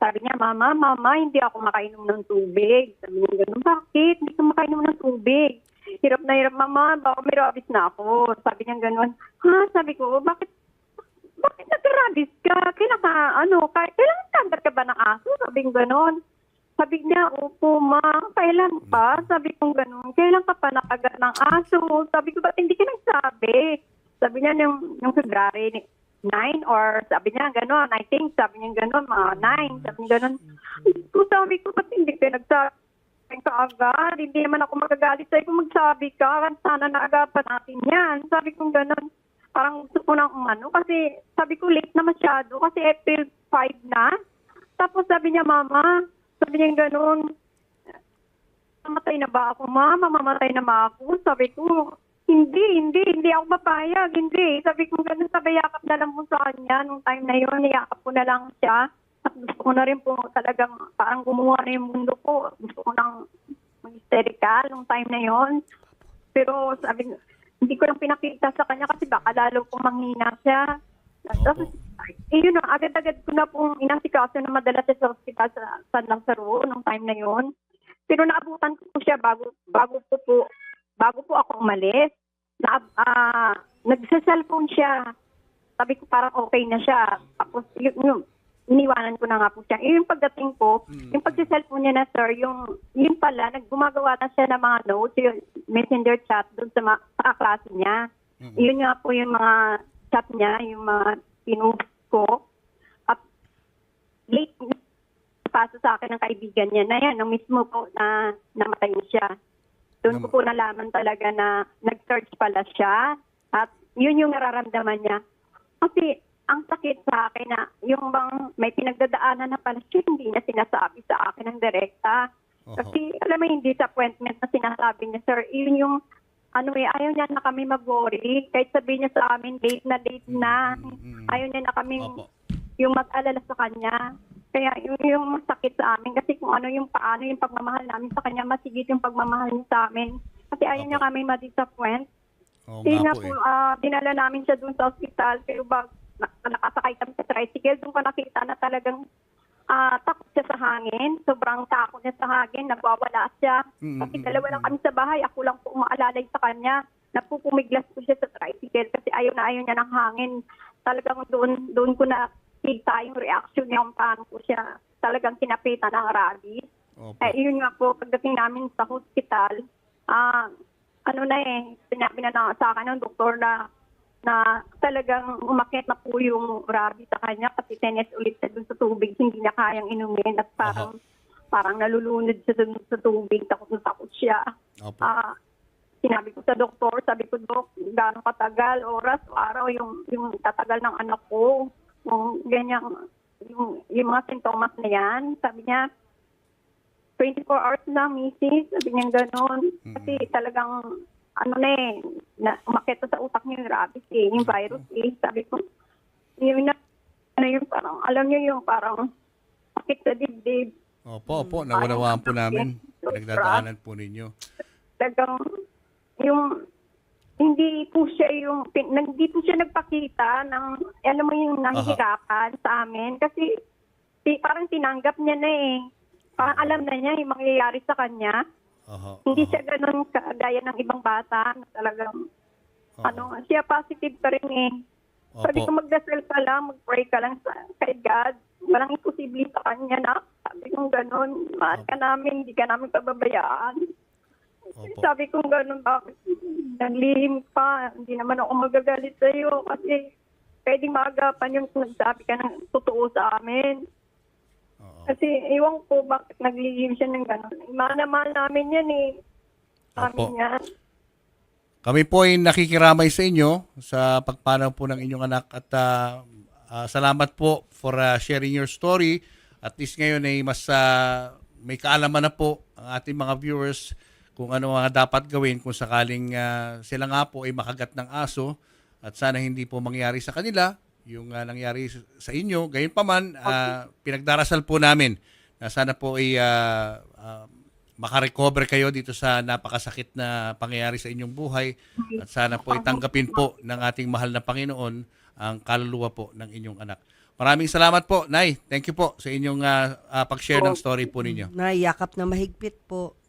Sabi niya, Mama, Mama, hindi ako makainom ng tubig. Sabi niya, ganun, bakit? Hindi ka makainom ng tubig. Hirap na hirap, Mama, baka may rabies na ako. Sabi niya, ganun. Ha? Sabi ko, bakit bakit nagka-rabies ka? Kailan ka, ano, kailangan standard ka ba ng aso? Sabi ko gano'n. Sabi niya, opo ma, kailan pa? Sabi ko gano'n, kailan ka pa nakagat ng aso? Sabi ko, ba't hindi ka nagsabi? Sabi niya, yung, yung February 9 or sabi niya gano'n, I think, sabi niya gano'n, mga 9. Sabi niya gano'n. So, sabi ko, ba't hindi ka nagsabi ka agad? Hindi naman ako magagalit sa'yo kung magsabi ka. Sana naagapan natin yan. Sabi ko gano'n parang gusto ko nang umano kasi sabi ko late na masyado kasi April 5 na. Tapos sabi niya, Mama, sabi niya gano'n, mamatay na ba ako, ma? Mamamatay na ba ako? Sabi ko, hindi, hindi, hindi ako mapayag, hindi. Sabi ko gano'n, sabi yakap na lang po sa kanya nung time na yun, niyakap ko na lang siya. At gusto ko na rin po talagang parang gumawa na yung mundo ko. Gusto ko nang mag-hysterical nung time na yun. Pero sabi, hindi ko lang pinakita sa kanya kasi baka lalo pong manghina siya. Tapos, eh, yun na, agad-agad ko na pong inasikaso na madala siya sa hospital sa San Lazaro nung time na yun. Pero naabutan ko po siya bago, bago po po, bago po ako umalis. Na, ah, nagsa-cellphone siya. Sabi ko parang okay na siya. Tapos, yun, yun, iniwanan ko na nga po siya. Eh, Yung pagdating ko, yung pagsa-cellphone niya na, sir, yung, yun pala, naggumagawa na siya ng mga notes, yung messenger chat doon sa, mga, sa klase niya. Yun nga po yung mga chat niya, yung mga pinost ko. At late paso sa akin ng kaibigan niya na yan, nung mismo po na namatay na siya. Doon ko po nalaman talaga na nag-search pala siya at yun yung nararamdaman niya. Kasi ang sakit sa akin na yung bang may pinagdadaanan na pala siya, hindi niya sinasabi sa akin ng direkta. Kasi alam mo, hindi sa appointment na sinasabi niya, sir, yun yung ano eh, ayaw niya na kami mag-worry. Kahit sabihin niya sa amin, date na date na. Mm, mm. Ayaw niya na kami Opo. yung mag-alala sa kanya. Kaya yung, yung masakit sa amin kasi kung ano yung paano yung pagmamahal namin sa kanya, masigit yung pagmamahal niya sa amin. Kasi ayaw niya kami ma-disappoint. Oo nga na po po, eh. ah, dinala namin siya dun sa ospital. Pero bag, na, nakasakay kami sa tricycle, doon ko nakita na talagang ah, takot siya sa hangin. Sobrang takot niya sa hangin. Nagwawala siya. Kasi dalawa lang kami sa bahay. Ako lang po umaalalay sa kanya. Napupumiglas po siya sa tricycle kasi ayaw na ayaw niya ng hangin. Talagang doon, doon ko na kita yung reaction niya kung paano po siya talagang kinapitan ng rabies. Opo. Eh, yun nga po, pagdating namin sa hospital, ah, ano na eh, sinabi na, na sa akin ng doktor na na talagang umakit na po yung rabies sa kanya kasi tenes ulit siya dun sa tubig, hindi niya kayang inumin at parang parang nalulunod siya dun sa tubig, takot na takot siya. Opo. Ah, sinabi ko sa doktor, sabi ko, Dok, gaano katagal, oras, o araw, yung, yung tatagal ng anak ko, yung ganyang, yung, yung mga sintomas na yan, sabi niya, 24 hours na, misis, sabi niya gano'n. Kasi talagang, ano na eh, na, umakit sa utak niya yung rabies eh, yung virus eh. Sabi ko, yun na, ano yung parang, alam niyo yung parang, sakit sa dibdib. Opo, opo. Naunawaan po namin. Nagdadaanan po ninyo. talagang yung hindi po siya yung pin- hindi po siya nagpakita ng alam mo yung nahihirapan sa amin kasi ti- parang tinanggap niya na eh. Parang alam na niya yung mangyayari sa kanya. Oho. Hindi oho. siya ganun kagaya ng ibang bata na talagang Oho. ano, siya positive pa rin eh. Sabi ko Opo. magdasal ka lang, mag-pray ka lang sa, kay God. Walang imposible sa kanya na. Sabi ko ganun, mahal ka namin, hindi ka namin pababayaan. Opo. Sabi ko gano'n, bakit naglihim pa? Hindi naman ako magagalit sa iyo kasi pwedeng maagapan yung nagsabi ka ng totoo sa amin. Oo. Kasi iwan ko bakit naglihim siya ng gano'n. Mahal na mahal namin yan eh. Amin Opo. yan. Kami po ay nakikiramay sa inyo sa pagpanaw po ng inyong anak at ah, ah, salamat po for ah, sharing your story. At least ngayon ay mas ah, may kaalaman na po ang ating mga viewers kung ano mga dapat gawin kung sakaling ah, sila nga po ay makagat ng aso at sana hindi po mangyari sa kanila yung ah, nangyari sa- inyo. Gayunpaman, ah, pinagdarasal po namin na sana po ay ah, ah, makarecover kayo dito sa napakasakit na pangyayari sa inyong buhay at sana po itanggapin po ng ating mahal na Panginoon ang kaluluwa po ng inyong anak. Maraming salamat po, Nay. Thank you po sa inyong ah, ah, pag-share ng story po ninyo. Naiyakap na mahigpit po.